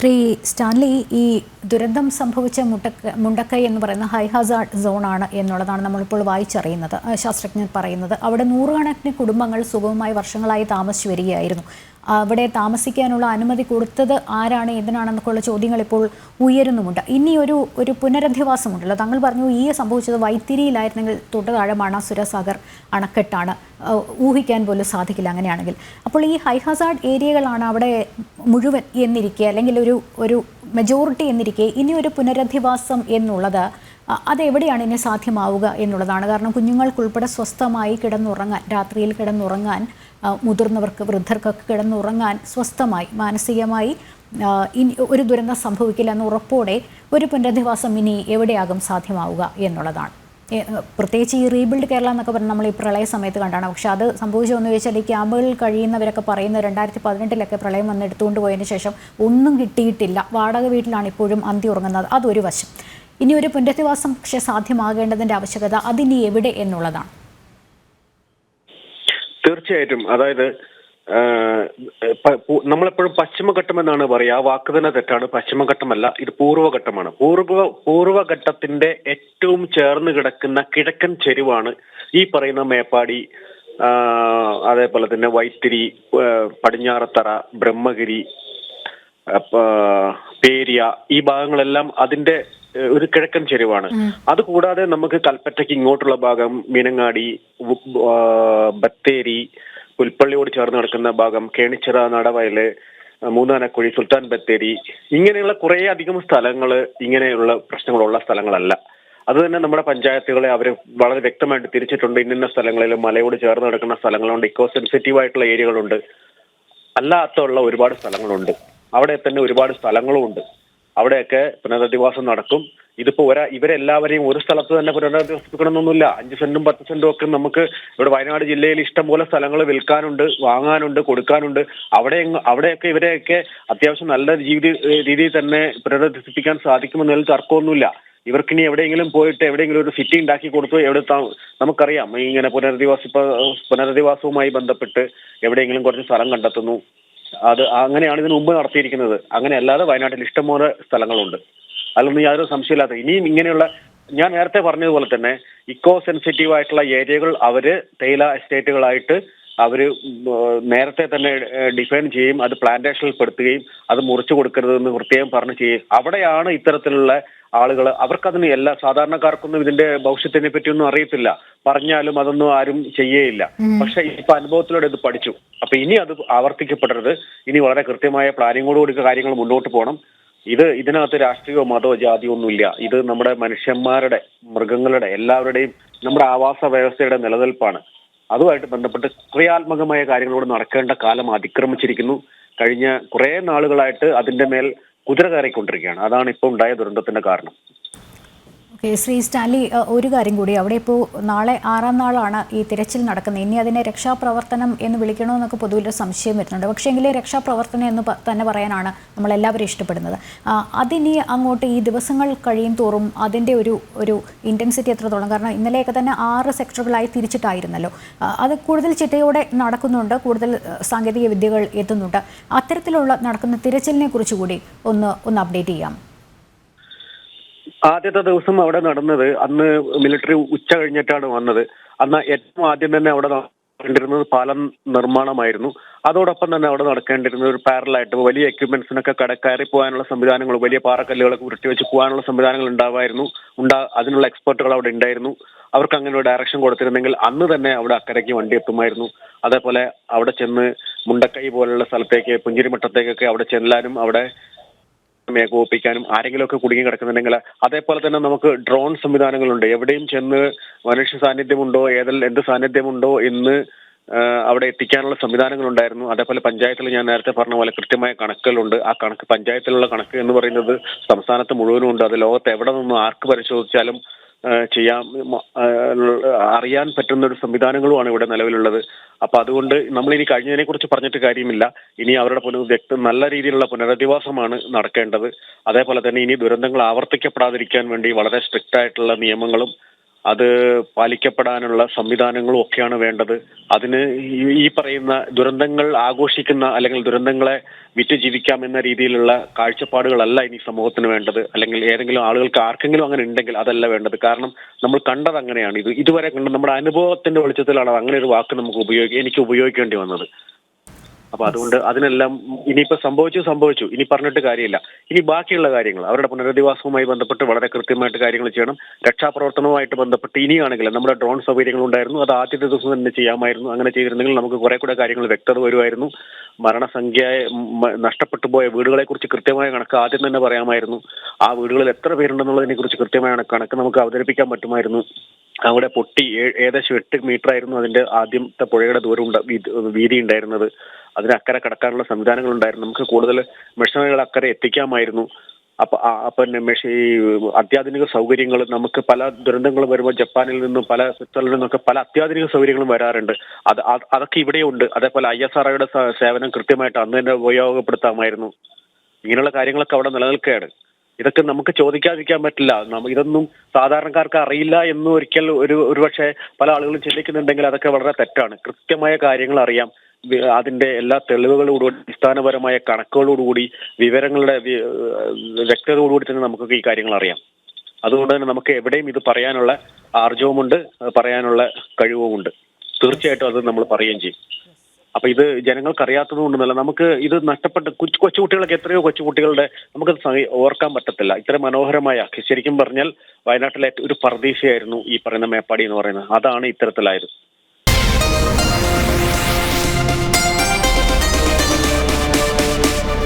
Shri Stanley ഈ ദുരന്തം സംഭവിച്ച മുട്ടക്ക മുണ്ടക്കൈ എന്ന് പറയുന്ന ഹൈ ഹസാർഡ് സോണാണ് എന്നുള്ളതാണ് നമ്മളിപ്പോൾ വായിച്ചറിയുന്നത് ശാസ്ത്രജ്ഞർ പറയുന്നത്. അവിടെ നൂറുകണക്കിന് കുടുംബങ്ങൾ സുഗമമായി വർഷങ്ങളായി താമസിച്ചു വരികയായിരുന്നു. അവിടെ താമസിക്കാനുള്ള അനുമതി കൊടുത്തത് ആരാണ് എന്തിനാണെന്നൊക്കെയുള്ള ചോദ്യങ്ങൾ ഇപ്പോൾ ഉയരുന്നുമുണ്ട്. ഇനി ഒരു ഒരു പുനരധിവാസമുണ്ടല്ലോ. താങ്കൾ പറഞ്ഞു ഈ സംഭവിച്ചത് വൈത്തിരിയിലായിരുന്നെങ്കിൽ തൊട്ട് താഴെ മണാസുരസാഗർ അണക്കെട്ടാണ്. ഊഹിക്കാൻ പോലും സാധിക്കില്ല അങ്ങനെയാണെങ്കിൽ. അപ്പോൾ ഈ ഹൈ ഹസാർഡ് ഏരിയകളാണ് അവിടെ മുഴുവൻ എന്നിരിക്കുക അല്ലെങ്കിൽ ഒരു ഒരു മെജോറിറ്റി എന്നിരിക്കെ ഇനി ഒരു പുനരധിവാസം എന്നുള്ളത് അതെവിടെയാണ് ഇനി സാധ്യമാവുക എന്നുള്ളതാണ്. കാരണം കുഞ്ഞുങ്ങൾക്കുൾപ്പെടെ സ്വസ്ഥമായി കിടന്നുറങ്ങാൻ രാത്രിയിൽ കിടന്നുറങ്ങാൻ മുതിർന്നവർക്ക് വൃദ്ധർക്കൊക്കെ കിടന്നുറങ്ങാൻ സ്വസ്ഥമായി മാനസികമായി ഇനി ഒരു ദുരന്തം സംഭവിക്കില്ല എന്ന ഉറപ്പോടെ ഒരു പുനരധിവാസം ഇനി എവിടെയാകും സാധ്യമാവുക എന്നുള്ളതാണ്. പ്രത്യേകിച്ച് ഈ റീബിൽഡ് കേരള എന്നൊക്കെ പറഞ്ഞ് നമ്മൾ ഈ പ്രളയ സമയത്ത് കണ്ടാണ്. പക്ഷേ അത് സംഭവിച്ചതെന്ന് ചോദിച്ചാൽ ഈ ക്യാമ്പുകളിൽ കഴിയുന്നവരൊക്കെ പറയുന്ന രണ്ടായിരത്തി പതിനെട്ടിലൊക്കെ പ്രളയം വന്ന് എടുത്തുകൊണ്ട് പോയതിന് ശേഷം ഒന്നും കിട്ടിയിട്ടില്ല. വാടക വീട്ടിലാണ് ഇപ്പോഴും അന്തി ഉറങ്ങുന്നത്. അതൊരു വശം. ഇനി ഒരു പുനരധിവാസം പക്ഷേ സാധ്യമാകേണ്ടതിന്റെ ആവശ്യകത അതിനി എവിടെ എന്നുള്ളതാണ്. തീർച്ചയായിട്ടും. അതായത് നമ്മളെപ്പോഴും പശ്ചിമഘട്ടം എന്നാണ് പറയുക. ആ വാക്ക് തന്നെ തെറ്റാണ്. പശ്ചിമഘട്ടമല്ല ഇത് പൂർവഘട്ടമാണ്. പൂർവ പൂർവഘട്ടത്തിന്റെ ഏറ്റവും ചേർന്ന് കിടക്കുന്ന കിഴക്കൻ ചെരുവാണ് ഈ പറയുന്ന മേപ്പാടി അതേപോലെ തന്നെ വൈത്തിരി പടിഞ്ഞാറത്തറ ബ്രഹ്മഗിരി പേരിയ ഈ ഭാഗങ്ങളെല്ലാം അതിന്റെ ഒരു കിഴക്കൻ ചെരുവാണ്. അതുകൂടാതെ നമുക്ക് കൽപ്പറ്റയ്ക്ക് ഇങ്ങോട്ടുള്ള ഭാഗം മീനങ്ങാടി ബത്തേരി പുൽപ്പള്ളിയോട് ചേർന്ന് കിടക്കുന്ന ഭാഗം കേണിച്ചിറ നടവയൽ മൂന്നാനക്കുഴി സുൽത്താൻ ബത്തേരി ഇങ്ങനെയുള്ള കുറേ അധികം സ്ഥലങ്ങൾ ഇങ്ങനെയുള്ള പ്രശ്നങ്ങളുള്ള സ്ഥലങ്ങളല്ല. അത് തന്നെ നമ്മുടെ പഞ്ചായത്തുകളെ അവർ വളരെ വ്യക്തമായിട്ട് തിരിച്ചിട്ടുണ്ട്. ഇന്നിന്ന സ്ഥലങ്ങളിൽ മലയോട് ചേർന്ന് കിടക്കുന്ന സ്ഥലങ്ങളുണ്ട്. ഇക്കോ സെൻസിറ്റീവ് ആയിട്ടുള്ള ഏരിയകളുണ്ട്. അല്ലാത്തുള്ള ഒരുപാട് സ്ഥലങ്ങളുണ്ട്. അവിടെ തന്നെ ഒരുപാട് സ്ഥലങ്ങളും ഉണ്ട് അവിടെയൊക്കെ പുനരധിവാസം നടക്കും. ഇതിപ്പോ ഒരാ ഇവരെല്ലാവരെയും ഒരു സ്ഥലത്ത് തന്നെ പുനരധിവസിപ്പിക്കണമെന്നൊന്നുമില്ല. അഞ്ച് സെന്റും പത്ത് സെന്റും ഒക്കെ നമുക്ക് ഇവിടെ വയനാട് ജില്ലയിൽ ഇഷ്ടംപോലെ സ്ഥലങ്ങൾ വിൽക്കാനുണ്ട് വാങ്ങാനുണ്ട് കൊടുക്കാനുണ്ട്. അവിടെ അവിടെയൊക്കെ ഇവരെയൊക്കെ അത്യാവശ്യം നല്ല ജീവിത രീതിയിൽ തന്നെ പുനരധിവസിപ്പിക്കാൻ സാധിക്കുമെന്നതിൽ തർക്കമൊന്നുമില്ല. ഇവർക്കിനി എവിടെയെങ്കിലും പോയിട്ട് എവിടെയെങ്കിലും ഒരു സിറ്റി ഉണ്ടാക്കി കൊടുത്തു എവിടെ നമുക്കറിയാം. ഇങ്ങനെ പുനരധിവാസിപ്പ പുനരധിവാസവുമായി ബന്ധപ്പെട്ട് എവിടെയെങ്കിലും കുറച്ച് സ്ഥലം കണ്ടെത്തുന്നു. അത് അങ്ങനെയാണ് ഇതിനു മുമ്പ് നടത്തിയിരിക്കുന്നത്. അങ്ങനെ അല്ലാതെ വയനാട്ടിൽ ഇഷ്ടംപോലെ സ്ഥലങ്ങളുണ്ട്. അതിലൊന്നും യാതൊരു സംശയമില്ലാത്ത ഇനിയും ഇങ്ങനെയുള്ള ഞാൻ നേരത്തെ പറഞ്ഞതുപോലെ തന്നെ ഇക്കോ സെൻസിറ്റീവ് ആയിട്ടുള്ള ഏരിയകൾ അവർ തേയില എസ്റ്റേറ്റുകളായിട്ട് അവർ നേരത്തെ തന്നെ ഡിഫൈൻ ചെയ്യും. അത് പ്ലാന്റേഷനിൽ പെടുത്തുകയും അത് മുറിച്ചു കൊടുക്കരുതെന്ന് പ്രത്യേകം പറഞ്ഞ് ചെയ്യും. അവിടെയാണ് ഇത്തരത്തിലുള്ള ആളുകൾ അവർക്കതിന് എല്ലാ സാധാരണക്കാർക്കൊന്നും ഇതിന്റെ ഭവിഷ്യത്തിനെ പറ്റിയൊന്നും അറിയത്തില്ല. പറഞ്ഞാലും അതൊന്നും ആരും ചെയ്യേയില്ല. പക്ഷെ ഇപ്പൊ അനുഭവത്തിലൂടെ ഇത് പഠിച്ചു. അപ്പൊ ഇനി അത് ആവർത്തിക്കപ്പെടരുത്. ഇനി വളരെ കൃത്യമായ പ്ലാനിങ്ങോടുകൂടി കാര്യങ്ങൾ മുന്നോട്ട് പോകണം. ഇത് ഇതിനകത്ത് രാഷ്ട്രീയമോ മതമോ ജാതിയോ ഒന്നുമില്ല ഇത് നമ്മുടെ മനുഷ്യന്മാരുടെ മൃഗങ്ങളുടെ എല്ലാവരുടെയും നമ്മുടെ ആവാസ വ്യവസ്ഥയുടെ നിലനിൽപ്പാണ്. അതുമായിട്ട് ബന്ധപ്പെട്ട് ക്രിയാത്മകമായ കാര്യങ്ങളോട് നടക്കേണ്ട കാലം അതിക്രമിച്ചിരിക്കുന്നു. കഴിഞ്ഞ കുറെ നാളുകളായിട്ട് അതിന്റെ മേൽ കുതിര കയറിക്കൊണ്ടിരിക്കുകയാണ് അതാണ് ഇപ്പോൾ ഉണ്ടായ ദുരന്തത്തിന്റെ കാരണം. ശ്രീ സ്റ്റാലി ഒരു കാര്യം കൂടി. അവിടെ ഇപ്പോൾ നാളെ ആറാം നാളാണ് ഈ തിരച്ചിൽ നടക്കുന്നത്. ഇനി അതിനെ രക്ഷാപ്രവർത്തനം എന്ന് വിളിക്കണമെന്നൊക്കെ പൊതുവിൽ സംശയം വരുന്നുണ്ട്. പക്ഷേ എങ്കിൽ രക്ഷാപ്രവർത്തനം എന്ന് തന്നെ പറയാനാണ് നമ്മളെല്ലാവരും ഇഷ്ടപ്പെടുന്നത്. അതിനി അങ്ങോട്ട് ഈ ദിവസങ്ങൾ കഴിയും തോറും അതിന്റെ ഒരു ഒരു ഇന്റൻസിറ്റി എത്രത്തോളം? കാരണം ഇന്നലെയൊക്കെ തന്നെ ആറ് സെക്ടറുകളായി തിരിച്ചിട്ടായിരുന്നല്ലോ. അത് കൂടുതൽ ചിട്ടയോടെ നടക്കുന്നുണ്ട്. കൂടുതൽ സാങ്കേതിക വിദ്യകൾ എത്തുന്നുണ്ട്. അത്തരത്തിലുള്ള നടക്കുന്ന തിരച്ചിലിനെ കുറിച്ച് കൂടി ഒന്ന് ഒന്ന് അപ്ഡേറ്റ് ചെയ്യാം. ആദ്യത്തെ ദിവസം അവിടെ നടന്നത് അന്ന് മിലിറ്ററി ഉച്ച കഴിഞ്ഞിട്ടാണ് വന്നത്. അന്ന് ഏറ്റവും ആദ്യം തന്നെ അവിടെ നടക്കേണ്ടിരുന്നത് പാലം നിർമ്മാണമായിരുന്നു. അതോടൊപ്പം തന്നെ അവിടെ നടക്കേണ്ടിരുന്നത് ഒരു പാരലായിട്ട് വലിയ എക്യുപ്മെന്റ്സിനൊക്കെ കട കയറി പോകാനുള്ള സംവിധാനങ്ങൾ വലിയ പാറക്കല്ലുകളൊക്കെ ഉരുട്ടി വെച്ച് പോകാനുള്ള സംവിധാനങ്ങൾ ഉണ്ടാവായിരുന്നു. ഉണ്ടാ അതിനുള്ള എക്സ്പെർട്ടുകൾ അവിടെ ഉണ്ടായിരുന്നു. അവർക്ക് അങ്ങനെ ഒരു ഡയറക്ഷൻ കൊടുത്തിരുന്നെങ്കിൽ അന്ന് തന്നെ അവിടെ അക്കരയ്ക്ക് വണ്ടി എത്തുമായിരുന്നു. അതേപോലെ അവിടെ ചെന്ന് മുണ്ടക്കൈ പോലുള്ള സ്ഥലത്തേക്ക് പുഞ്ചിരിമട്ടത്തേക്കൊക്കെ അവിടെ ചെല്ലാനും അവിടെ ഏകോപിപ്പിക്കാനും ആരെങ്കിലുമൊക്കെ കുടുങ്ങി കിടക്കുന്നുണ്ടെങ്കിൽ അതേപോലെ തന്നെ നമുക്ക് ഡ്രോൺ സംവിധാനങ്ങളുണ്ട്. എവിടെയും ചെന്ന് മനുഷ്യ സാന്നിധ്യമുണ്ടോ ഏതെല്ലാം എന്ത് സാന്നിധ്യമുണ്ടോ എന്ന് അവിടെ എത്തിക്കാനുള്ള സംവിധാനങ്ങളുണ്ടായിരുന്നു. അതേപോലെ പഞ്ചായത്തിൽ ഞാൻ നേരത്തെ പറഞ്ഞ പോലെ കൃത്യമായ കണക്കുകളുണ്ട്. ആ കണക്ക് പഞ്ചായത്തിലുള്ള കണക്ക് എന്ന് പറയുന്നത് സംസ്ഥാനത്ത് മുഴുവനും ഉണ്ട് അത് ലോകത്ത് എവിടെ നിന്നും ആർക്ക് പരിശോധിച്ചാലും ചെയ്യാൻ അറിയാൻ പറ്റുന്ന ഒരു സംവിധാനങ്ങളുമാണ് ഇവിടെ നിലവിലുള്ളത്. അപ്പൊ അതുകൊണ്ട് നമ്മൾ ഇനി കഴിഞ്ഞതിനെ കുറിച്ച് പറഞ്ഞിട്ട് കാര്യമില്ല. ഇനി അവരുടെ പുനർ വ്യക്തി നല്ല രീതിയിലുള്ള പുനരധിവാസമാണ് നടക്കേണ്ടത്. അതേപോലെ തന്നെ ഇനി ദുരന്തങ്ങൾ ആവർത്തിക്കപ്പെടാതിരിക്കാൻ വേണ്ടി വളരെ സ്ട്രിക്റ്റ് ആയിട്ടുള്ള നിയമങ്ങളും അത് പാലിക്കപ്പെടാനുള്ള സംവിധാനങ്ങളും ഒക്കെയാണ് വേണ്ടത്. അതിന് ഈ- പറയുന്ന ദുരന്തങ്ങൾ ആഘോഷിക്കുന്ന അല്ലെങ്കിൽ ദുരന്തങ്ങളെ വിറ്റ് ജീവിക്കാം എന്ന രീതിയിലുള്ള കാഴ്ചപ്പാടുകളല്ല ഇനി സമൂഹത്തിന് വേണ്ടത്. അല്ലെങ്കിൽ ഏതെങ്കിലും ആളുകൾക്ക് ആർക്കെങ്കിലും അങ്ങനെ ഉണ്ടെങ്കിൽ അതല്ല വേണ്ടത്. കാരണം നമ്മൾ കണ്ടത് അങ്ങനെയാണ്. ഇത് ഇതുവരെ നമ്മുടെ അനുഭവത്തിന്റെ വെളിച്ചത്തിലാണ് അങ്ങനെ ഒരു വാക്ക് നമുക്ക് ഉപയോഗി എനിക്ക് ഉപയോഗിക്കേണ്ടി വന്നത്. അപ്പൊ അതുകൊണ്ട് അതിനെല്ലാം ഇനിയിപ്പോ സംഭവിച്ചു സംഭവിച്ചു. ഇനി പറഞ്ഞിട്ട് കാര്യമില്ല. ഇനി ബാക്കിയുള്ള കാര്യങ്ങൾ അവരുടെ പുനരധിവാസവുമായി ബന്ധപ്പെട്ട് വളരെ കൃത്യമായിട്ട് കാര്യങ്ങൾ ചെയ്യണം. രക്ഷാപ്രവർത്തനവുമായിട്ട് ബന്ധപ്പെട്ട് ഇനിയാണെങ്കിൽ നമ്മുടെ ഡ്രോൺ സൗകര്യങ്ങൾ ഉണ്ടായിരുന്നു. അത് ആദ്യത്തെ ദിവസം തന്നെ ചെയ്യാമായിരുന്നു. അങ്ങനെ ചെയ്തിരുന്നെങ്കിൽ നമുക്ക് കുറെ കൂടെ കാര്യങ്ങൾ വ്യക്തത വരുമായിരുന്നു. മരണസംഖ്യ നഷ്ടപ്പെട്ടു പോയ വീടുകളെ കുറിച്ച് കൃത്യമായ കണക്ക് ആദ്യം തന്നെ പറയാമായിരുന്നു. ആ വീടുകളിൽ എത്ര പേരുണ്ടെന്നുള്ളതിനെ കുറിച്ച് കൃത്യമായ കണക്ക് നമുക്ക് അവതരിപ്പിക്കാൻ പറ്റുമായിരുന്നു. അവിടെ പൊട്ടി ഏകദേശം എട്ട് മീറ്റർ ആയിരുന്നു അതിന്റെ ആദ്യത്തെ പുഴയുടെ ദൂരം വീതി ഉണ്ടായിരുന്നത്. അതിന് അക്കരെ കടക്കാനുള്ള സംവിധാനങ്ങൾ ഉണ്ടായിരുന്നു നമുക്ക് കൂടുതൽ മെഷീനറികൾ അക്കരെ എത്തിക്കാമായിരുന്നു. അപ്പൊ പിന്നെ മെഷീ അത്യാധുനിക സൗകര്യങ്ങൾ നമുക്ക് പല ദുരന്തങ്ങൾ വരുമ്പോൾ ജപ്പാനിൽ നിന്നും പല സ്ഥലങ്ങളിൽ നിന്നൊക്കെ പല അത്യാധുനിക സൗകര്യങ്ങളും വരാറുണ്ട്. അത് അത് അതൊക്കെ ഇവിടെയുണ്ട് അതേപോലെ ഐ എസ് ആർ സേവനം കൃത്യമായിട്ട് അന്ന് തന്നെ ഉപയോഗപ്പെടുത്താമായിരുന്നു. ഇങ്ങനെയുള്ള കാര്യങ്ങളൊക്കെ അവിടെ നിലനിൽക്കുകയാണ്. ഇതൊക്കെ നമുക്ക് ചോദിക്കാതിരിക്കാൻ പറ്റില്ല. ഇതൊന്നും സാധാരണക്കാർക്ക് അറിയില്ല എന്ന് ഒരിക്കൽ ഒരു ഒരുപക്ഷെ പല ആളുകളും ചിന്തിക്കുന്നുണ്ടെങ്കിൽ അതൊക്കെ വളരെ തെറ്റാണ്. കൃത്യമായ കാര്യങ്ങൾ അറിയാം. അതിന്റെ എല്ലാ തെളിവുകളോടുകൂടി അടിസ്ഥാനപരമായ കണക്കുകളോടുകൂടി വിവരങ്ങളുടെ വ്യക്തതയോടുകൂടി തന്നെ നമുക്കൊക്കെ ഈ കാര്യങ്ങൾ അറിയാം അതുകൊണ്ട് തന്നെ നമുക്ക് എവിടെയും ഇത് പറയാനുള്ള ആർജവുമുണ്ട് പറയാനുള്ള കഴിവുമുണ്ട്. തീർച്ചയായിട്ടും അത് നമ്മൾ പറയുകയും ചെയ്യും. അപ്പൊ ഇത് ജനങ്ങൾക്ക് അറിയാത്തത് കൊണ്ടൊന്നല്ല നമുക്ക് ഇത് നഷ്ടപ്പെട്ട കൊച്ചു കൊച്ചുകുട്ടികളൊക്കെ എത്രയോ കൊച്ചുകുട്ടികളുടെ നമുക്കത് ഓർക്കാൻ പറ്റത്തില്ല. ഇത്ര മനോഹരമായ ശരിക്കും പറഞ്ഞാൽ വയനാട്ടിലെ ഒരു പർദീശയായിരുന്നു ഈ പറയുന്ന മേപ്പാടി എന്ന് പറയുന്നത്. അതാണ് ഇത്തരത്തിലായത്.